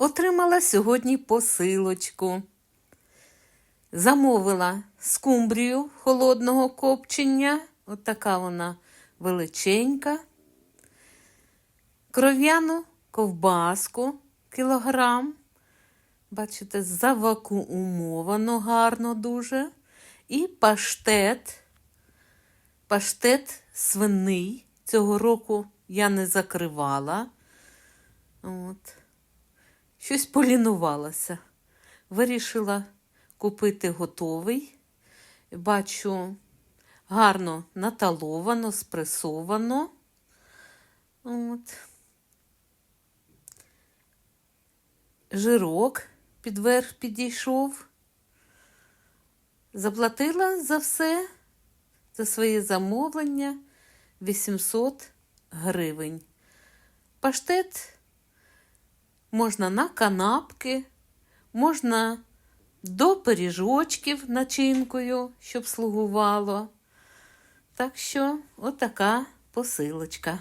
Отримала сьогодні посилочку. Замовила скумбрію холодного копчення. От така вона величенька. Кров'яну ковбаску кілограм. Бачите, завакуумовано гарно дуже. І паштет. Паштет свиний. Цього року я не закривала. От. Щось полінувалася. Вирішила купити готовий. Бачу, гарно наталовано, спресовано. От. Жирок підверх підійшов. Заплатила за все, за своє замовлення 800 гривень. Паштет можна на канапки, можна до пиріжочків начинкою, щоб слугувало. Так що, отака посилочка.